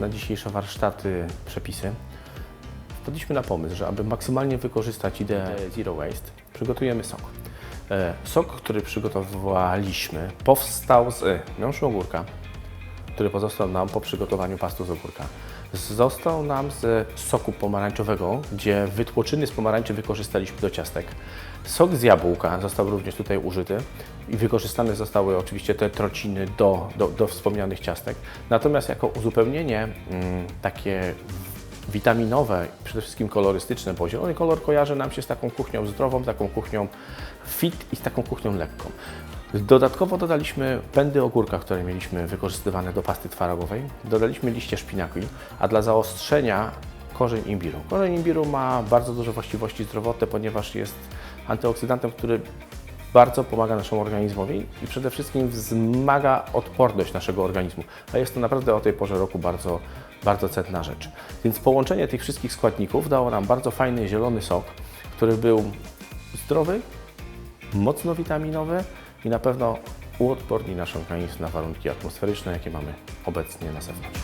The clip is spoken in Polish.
Na dzisiejsze warsztaty przepisy, wpadliśmy na pomysł, że aby maksymalnie wykorzystać ideę Zero Waste, przygotujemy sok. E, Sok, który przygotowaliśmy, powstał z miąższu ogórka, który pozostał nam po przygotowaniu pastu z ogórka. Został nam z soku pomarańczowego, gdzie wytłoczyny z pomarańczy wykorzystaliśmy do ciastek. Sok z jabłka został również tutaj użyty i wykorzystane zostały oczywiście te trociny do, do, do wspomnianych ciastek. Natomiast jako uzupełnienie mm, takie witaminowe, przede wszystkim kolorystyczne, bo zielony kolor kojarzy nam się z taką kuchnią zdrową, taką kuchnią fit i z taką kuchnią lekką. Dodatkowo dodaliśmy pędy ogórka, które mieliśmy wykorzystywane do pasty twarogowej. Dodaliśmy liście szpinaku, a dla zaostrzenia korzeń imbiru. Korzeń imbiru ma bardzo duże właściwości zdrowotne, ponieważ jest antyoksydantem, który bardzo pomaga naszemu organizmowi i przede wszystkim wzmaga odporność naszego organizmu. A jest to naprawdę o tej porze roku bardzo, bardzo cenna rzecz. Więc połączenie tych wszystkich składników dało nam bardzo fajny zielony sok, który był zdrowy, mocno witaminowy i na pewno uodporni nasz organizm na warunki atmosferyczne, jakie mamy obecnie na zewnątrz.